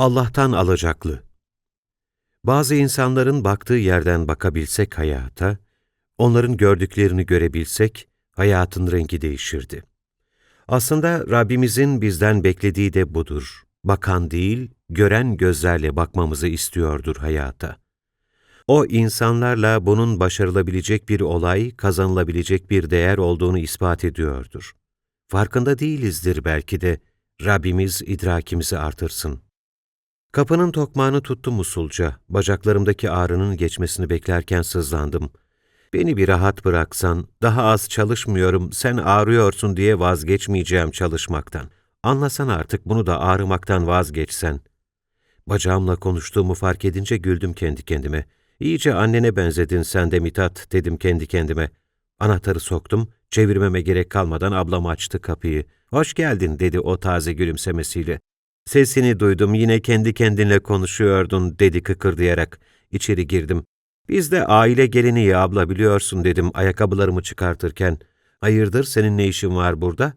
Allah'tan alacaklı. Bazı insanların baktığı yerden bakabilsek hayata, onların gördüklerini görebilsek, hayatın rengi değişirdi. Aslında Rabbimizin bizden beklediği de budur. Bakan değil, gören gözlerle bakmamızı istiyordur hayata. O insanlarla bunun başarılabilecek bir olay, kazanılabilecek bir değer olduğunu ispat ediyordur. Farkında değilizdir belki de, Rabbimiz idrakimizi artırsın. Kapının tokmağını tuttum usulca, bacaklarımdaki ağrının geçmesini beklerken sızlandım. Beni bir rahat bıraksan, daha az çalışmıyorum, sen ağrıyorsun diye vazgeçmeyeceğim çalışmaktan. Anlasan artık bunu da ağrımaktan vazgeçsen. Bacağımla konuştuğumu fark edince güldüm kendi kendime. İyice annene benzedin sen de Mithat, dedim kendi kendime. Anahtarı soktum, çevirmeme gerek kalmadan ablam açtı kapıyı. Hoş geldin, dedi o taze gülümsemesiyle. Sesini duydum, yine kendi kendinle konuşuyordun, dedi kıkırdayarak. İçeri girdim. Biz de aile geleneği abla biliyorsun, dedim ayakkabılarımı çıkartırken. Hayırdır, senin ne işin var burada?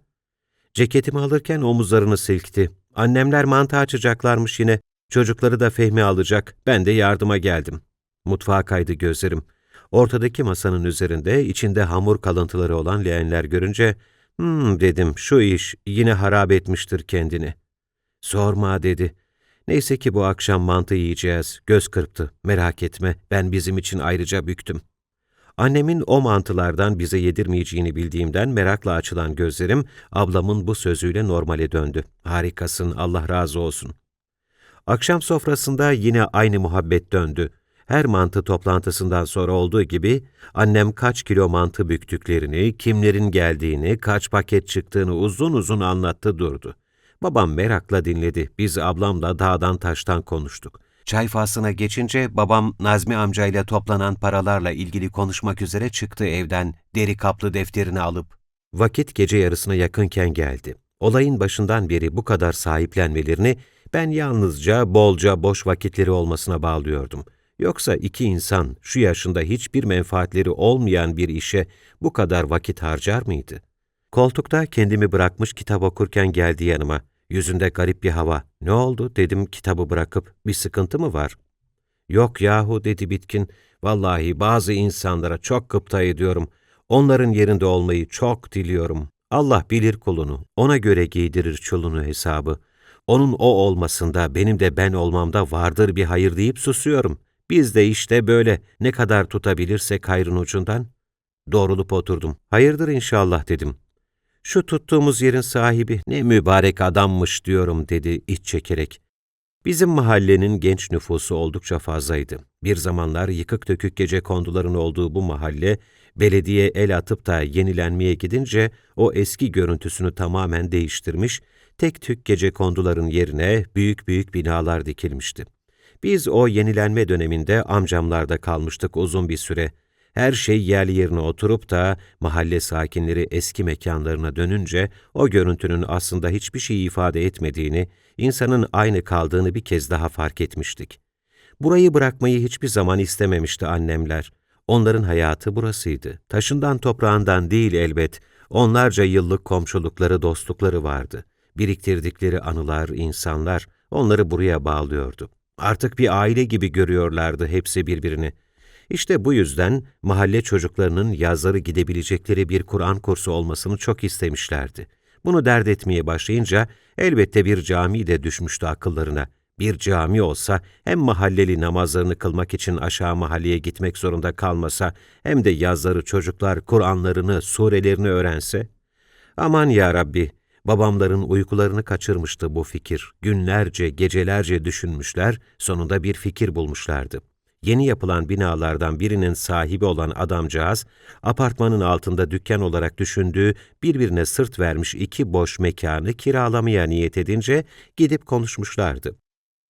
Ceketimi alırken omuzlarını silkti. Annemler mantı açacaklarmış yine. Çocukları da Fehmi alacak. Ben de yardıma geldim. Mutfağa kaydı gözlerim. Ortadaki masanın üzerinde içinde hamur kalıntıları olan leğenler görünce, ''Hmm'' dedim, ''şu iş yine harap etmiştir kendini.'' ''Sorma'' dedi. Neyse ki bu akşam mantı yiyeceğiz. Göz kırptı. Merak etme, ben bizim için ayrıca büktüm. Annemin o mantılardan bize yedirmeyeceğini bildiğimden merakla açılan gözlerim, ablamın bu sözüyle normale döndü. Harikasın, Allah razı olsun. Akşam sofrasında yine aynı muhabbet döndü. Her mantı toplantısından sonra olduğu gibi annem kaç kilo mantı büktüklerini, kimlerin geldiğini, kaç paket çıktığını uzun uzun anlattı durdu. Babam merakla dinledi. Biz ablamla dağdan taştan konuştuk. Çay faslına geçince babam Nazmi amcayla toplanan paralarla ilgili konuşmak üzere çıktı evden deri kaplı defterini alıp. Vakit gece yarısına yakınken geldi. Olayın başından beri bu kadar sahiplenmelerini ben yalnızca bolca boş vakitleri olmasına bağlıyordum. Yoksa iki insan şu yaşında hiçbir menfaatleri olmayan bir işe bu kadar vakit harcar mıydı? Koltukta kendimi bırakmış kitap okurken geldi yanıma. Yüzünde garip bir hava. Ne oldu dedim kitabı bırakıp. Bir sıkıntı mı var? Yok yahu dedi bitkin. Vallahi bazı insanlara çok gıpta ediyorum. Onların yerinde olmayı çok diliyorum. Allah bilir kulunu. Ona göre giydirir çulunu hesabı. Onun o olmasında benim de ben olmamda vardır bir hayır deyip susuyorum. Biz de işte böyle ne kadar tutabilirsek hayrın ucundan. Doğrulup oturdum. Hayırdır inşallah dedim. Şu tuttuğumuz yerin sahibi ne mübarek adammış diyorum dedi iç çekerek. Bizim mahallenin genç nüfusu oldukça fazlaydı. Bir zamanlar yıkık dökük gece konduların olduğu bu mahalle, belediye el atıp da yenilenmeye gidince o eski görüntüsünü tamamen değiştirmiş, tek tük gece konduların yerine büyük büyük binalar dikilmişti. Biz o yenilenme döneminde amcamlarda kalmıştık uzun bir süre. Her şey yerli yerine oturup da mahalle sakinleri eski mekanlarına dönünce o görüntünün aslında hiçbir şey ifade etmediğini, insanın aynı kaldığını bir kez daha fark etmiştik. Burayı bırakmayı hiçbir zaman istememişti annemler. Onların hayatı burasıydı. Taşından toprağından değil elbet, onlarca yıllık komşulukları, dostlukları vardı. Biriktirdikleri anılar, insanlar onları buraya bağlıyordu. Artık bir aile gibi görüyorlardı hepsi birbirini. İşte bu yüzden mahalle çocuklarının yazları gidebilecekleri bir Kur'an kursu olmasını çok istemişlerdi. Bunu dert etmeye başlayınca elbette bir cami de düşmüştü akıllarına. Bir cami olsa hem mahalleli namazlarını kılmak için aşağı mahalleye gitmek zorunda kalmasa hem de yazları çocuklar Kur'anlarını, surelerini öğrense. Aman ya Rabbi, babamların uykularını kaçırmıştı bu fikir. Günlerce, gecelerce düşünmüşler, sonunda bir fikir bulmuşlardı yeni yapılan binalardan birinin sahibi olan adamcağız, apartmanın altında dükkan olarak düşündüğü birbirine sırt vermiş iki boş mekanı kiralamaya niyet edince gidip konuşmuşlardı.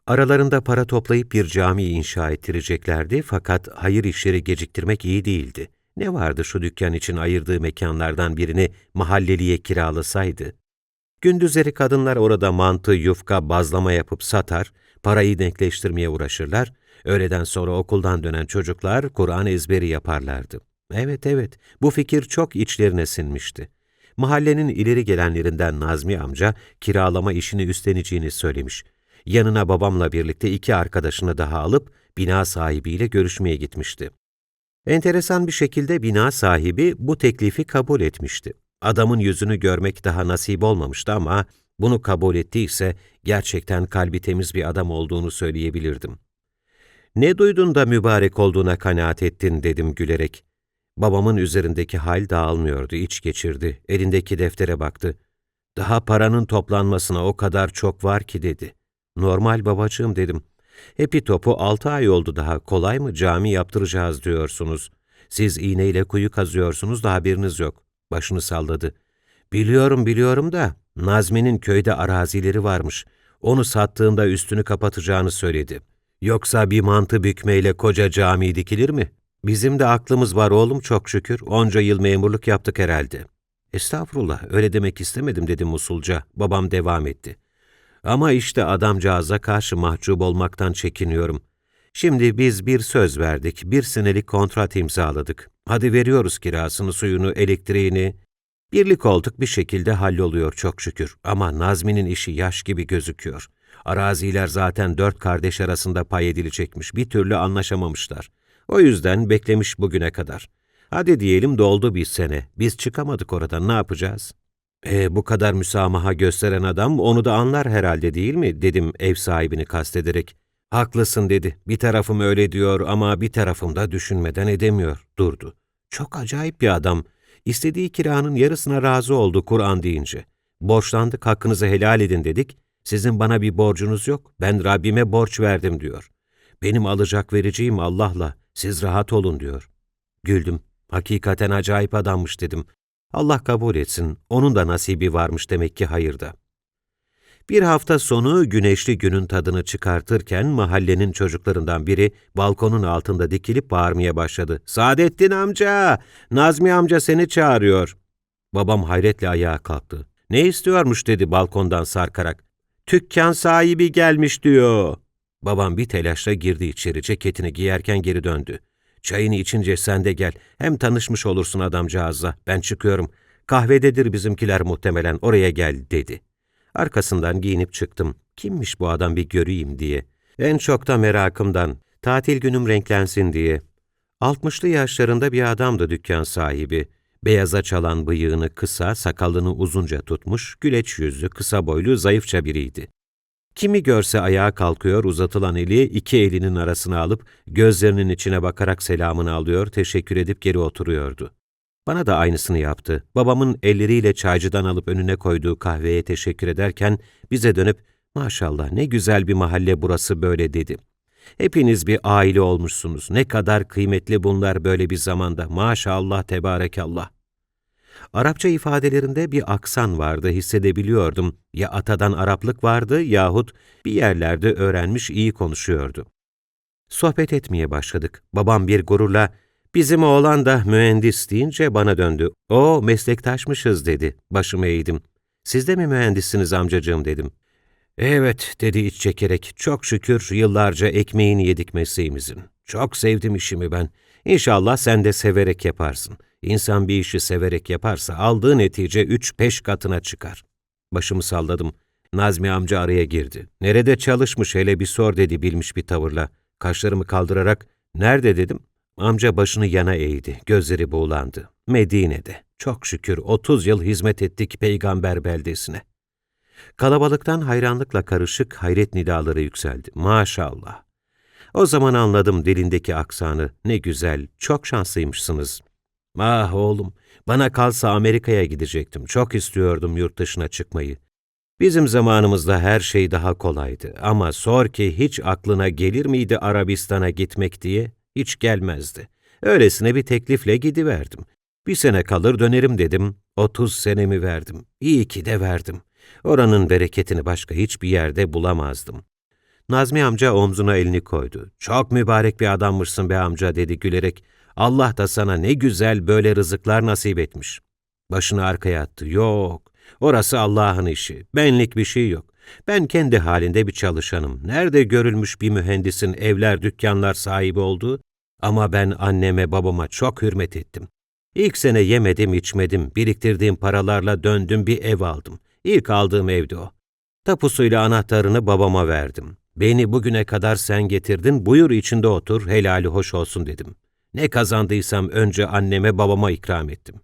Aralarında para toplayıp bir cami inşa ettireceklerdi fakat hayır işleri geciktirmek iyi değildi. Ne vardı şu dükkan için ayırdığı mekanlardan birini mahalleliye kiralasaydı? Gündüzleri kadınlar orada mantı, yufka, bazlama yapıp satar, parayı denkleştirmeye uğraşırlar, Öğleden sonra okuldan dönen çocuklar Kur'an ezberi yaparlardı. Evet evet, bu fikir çok içlerine sinmişti. Mahallenin ileri gelenlerinden Nazmi amca kiralama işini üstleneceğini söylemiş. yanına babamla birlikte iki arkadaşını daha alıp bina sahibiyle görüşmeye gitmişti. Enteresan bir şekilde bina sahibi bu teklifi kabul etmişti. Adamın yüzünü görmek daha nasip olmamıştı ama bunu kabul ettiyse gerçekten kalbi temiz bir adam olduğunu söyleyebilirdim. Ne duydun da mübarek olduğuna kanaat ettin dedim gülerek. Babamın üzerindeki hal dağılmıyordu, iç geçirdi, elindeki deftere baktı. Daha paranın toplanmasına o kadar çok var ki dedi. Normal babacığım dedim. Hepi topu altı ay oldu daha, kolay mı cami yaptıracağız diyorsunuz. Siz iğneyle kuyu kazıyorsunuz da haberiniz yok. Başını salladı. Biliyorum biliyorum da Nazmi'nin köyde arazileri varmış. Onu sattığında üstünü kapatacağını söyledi. Yoksa bir mantı bükmeyle koca cami dikilir mi? Bizim de aklımız var oğlum çok şükür. Onca yıl memurluk yaptık herhalde. Estağfurullah, öyle demek istemedim dedim usulca. Babam devam etti. Ama işte adamcağıza karşı mahcup olmaktan çekiniyorum. Şimdi biz bir söz verdik, bir senelik kontrat imzaladık. Hadi veriyoruz kirasını, suyunu, elektriğini. Birlik olduk bir şekilde halloluyor çok şükür. Ama Nazmi'nin işi yaş gibi gözüküyor. Araziler zaten dört kardeş arasında pay edilecekmiş, bir türlü anlaşamamışlar. O yüzden beklemiş bugüne kadar. Hadi diyelim doldu bir sene, biz çıkamadık oradan, ne yapacağız? E, bu kadar müsamaha gösteren adam onu da anlar herhalde değil mi? dedim ev sahibini kastederek. Haklısın dedi. Bir tarafım öyle diyor ama bir tarafım da düşünmeden edemiyor. Durdu. Çok acayip bir adam. İstediği kiranın yarısına razı oldu Kur'an deyince. Borçlandık hakkınızı helal edin dedik. Sizin bana bir borcunuz yok. Ben Rabbime borç verdim diyor. Benim alacak vereceğim Allah'la. Siz rahat olun diyor. Güldüm. Hakikaten acayip adammış dedim. Allah kabul etsin, onun da nasibi varmış demek ki hayırda. Bir hafta sonu güneşli günün tadını çıkartırken mahallenin çocuklarından biri balkonun altında dikilip bağırmaya başladı. Saadettin amca, Nazmi amca seni çağırıyor. Babam hayretle ayağa kalktı. Ne istiyormuş dedi balkondan sarkarak. Tükkan sahibi gelmiş diyor. Babam bir telaşla girdi içeri, ceketini giyerken geri döndü. Çayını içince sen de gel. Hem tanışmış olursun adamcağızla. Ben çıkıyorum. Kahvededir bizimkiler muhtemelen. Oraya gel dedi. Arkasından giyinip çıktım. Kimmiş bu adam bir göreyim diye. En çok da merakımdan. Tatil günüm renklensin diye. Altmışlı yaşlarında bir adamdı dükkan sahibi. Beyaza çalan bıyığını kısa, sakalını uzunca tutmuş, güleç yüzlü, kısa boylu, zayıfça biriydi. Kimi görse ayağa kalkıyor, uzatılan eli iki elinin arasına alıp gözlerinin içine bakarak selamını alıyor, teşekkür edip geri oturuyordu. Bana da aynısını yaptı. Babamın elleriyle çaycıdan alıp önüne koyduğu kahveye teşekkür ederken bize dönüp maşallah ne güzel bir mahalle burası böyle dedi. Hepiniz bir aile olmuşsunuz. Ne kadar kıymetli bunlar böyle bir zamanda. Maşallah tebarekallah. Arapça ifadelerinde bir aksan vardı, hissedebiliyordum. Ya atadan Araplık vardı yahut bir yerlerde öğrenmiş iyi konuşuyordu. Sohbet etmeye başladık. Babam bir gururla, bizim oğlan da mühendis deyince bana döndü. O meslektaşmışız dedi. Başımı eğdim. Siz de mi mühendissiniz amcacığım dedim. Evet dedi iç çekerek. Çok şükür yıllarca ekmeğini yedik mesleğimizin. Çok sevdim işimi ben. İnşallah sen de severek yaparsın.'' İnsan bir işi severek yaparsa aldığı netice üç peş katına çıkar. Başımı salladım. Nazmi amca araya girdi. Nerede çalışmış hele bir sor dedi bilmiş bir tavırla. Kaşlarımı kaldırarak nerede dedim. Amca başını yana eğdi. Gözleri buğulandı. Medine'de. Çok şükür 30 yıl hizmet ettik peygamber beldesine. Kalabalıktan hayranlıkla karışık hayret nidaları yükseldi. Maşallah. O zaman anladım dilindeki aksanı. Ne güzel, çok şanslıymışsınız. Ah oğlum, bana kalsa Amerika'ya gidecektim. Çok istiyordum yurt dışına çıkmayı. Bizim zamanımızda her şey daha kolaydı ama sor ki hiç aklına gelir miydi Arabistan'a gitmek diye? Hiç gelmezdi. Öylesine bir teklifle gidiverdim. Bir sene kalır dönerim dedim. Otuz senemi verdim. İyi ki de verdim. Oranın bereketini başka hiçbir yerde bulamazdım. Nazmi amca omzuna elini koydu. Çok mübarek bir adammışsın be amca dedi gülerek. Allah da sana ne güzel böyle rızıklar nasip etmiş. Başını arkaya attı. Yok, orası Allah'ın işi. Benlik bir şey yok. Ben kendi halinde bir çalışanım. Nerede görülmüş bir mühendisin evler, dükkanlar sahibi olduğu? Ama ben anneme, babama çok hürmet ettim. İlk sene yemedim, içmedim. Biriktirdiğim paralarla döndüm bir ev aldım. İlk aldığım evdi o. Tapusuyla anahtarını babama verdim. Beni bugüne kadar sen getirdin, buyur içinde otur, helali hoş olsun dedim. Ne kazandıysam önce anneme babama ikram ettim.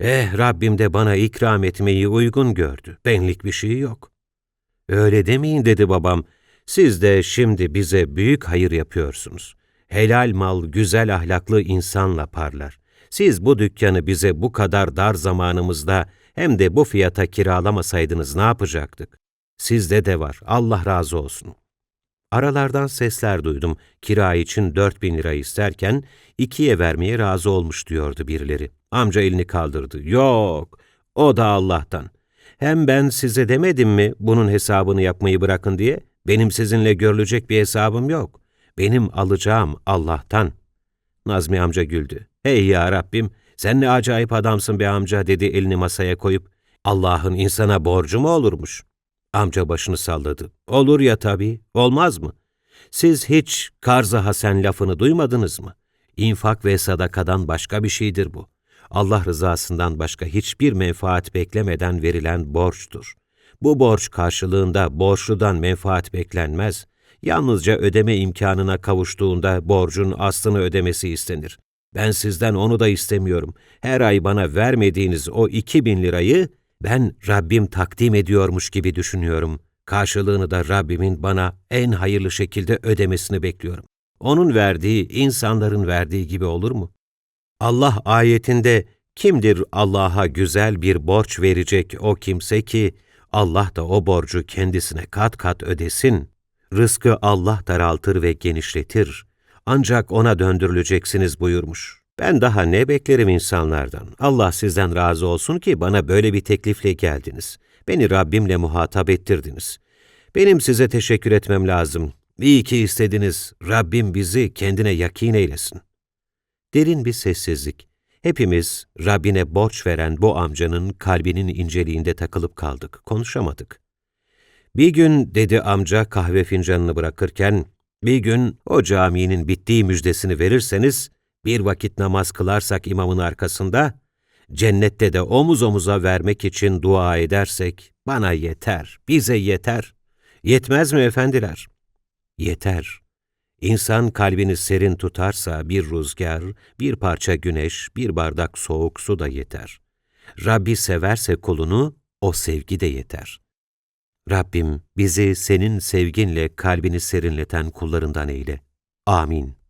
Eh Rabbim de bana ikram etmeyi uygun gördü. Benlik bir şey yok. Öyle demeyin dedi babam. Siz de şimdi bize büyük hayır yapıyorsunuz. Helal mal güzel ahlaklı insanla parlar. Siz bu dükkanı bize bu kadar dar zamanımızda hem de bu fiyata kiralamasaydınız ne yapacaktık? Sizde de var. Allah razı olsun. Aralardan sesler duydum. Kira için dört bin lira isterken ikiye vermeye razı olmuş diyordu birileri. Amca elini kaldırdı. Yok, o da Allah'tan. Hem ben size demedim mi bunun hesabını yapmayı bırakın diye? Benim sizinle görülecek bir hesabım yok. Benim alacağım Allah'tan. Nazmi amca güldü. Hey ya Rabbim, sen ne acayip adamsın be amca dedi elini masaya koyup. Allah'ın insana borcu mu olurmuş? Amca başını salladı. Olur ya tabii, olmaz mı? Siz hiç Karza Hasen lafını duymadınız mı? İnfak ve sadakadan başka bir şeydir bu. Allah rızasından başka hiçbir menfaat beklemeden verilen borçtur. Bu borç karşılığında borçludan menfaat beklenmez. Yalnızca ödeme imkanına kavuştuğunda borcun aslını ödemesi istenir. Ben sizden onu da istemiyorum. Her ay bana vermediğiniz o iki bin lirayı ben Rabbim takdim ediyormuş gibi düşünüyorum. Karşılığını da Rabbimin bana en hayırlı şekilde ödemesini bekliyorum. Onun verdiği, insanların verdiği gibi olur mu? Allah ayetinde kimdir Allah'a güzel bir borç verecek o kimse ki Allah da o borcu kendisine kat kat ödesin. Rızkı Allah daraltır ve genişletir. Ancak ona döndürüleceksiniz buyurmuş. Ben daha ne beklerim insanlardan? Allah sizden razı olsun ki bana böyle bir teklifle geldiniz. Beni Rabbimle muhatap ettirdiniz. Benim size teşekkür etmem lazım. İyi ki istediniz. Rabbim bizi kendine yakin eylesin. Derin bir sessizlik. Hepimiz Rabbine borç veren bu amcanın kalbinin inceliğinde takılıp kaldık, konuşamadık. Bir gün dedi amca kahve fincanını bırakırken, bir gün o caminin bittiği müjdesini verirseniz, bir vakit namaz kılarsak imamın arkasında, cennette de omuz omuza vermek için dua edersek, bana yeter, bize yeter. Yetmez mi efendiler? Yeter. İnsan kalbini serin tutarsa bir rüzgar, bir parça güneş, bir bardak soğuk su da yeter. Rabbi severse kulunu, o sevgi de yeter. Rabbim bizi senin sevginle kalbini serinleten kullarından eyle. Amin.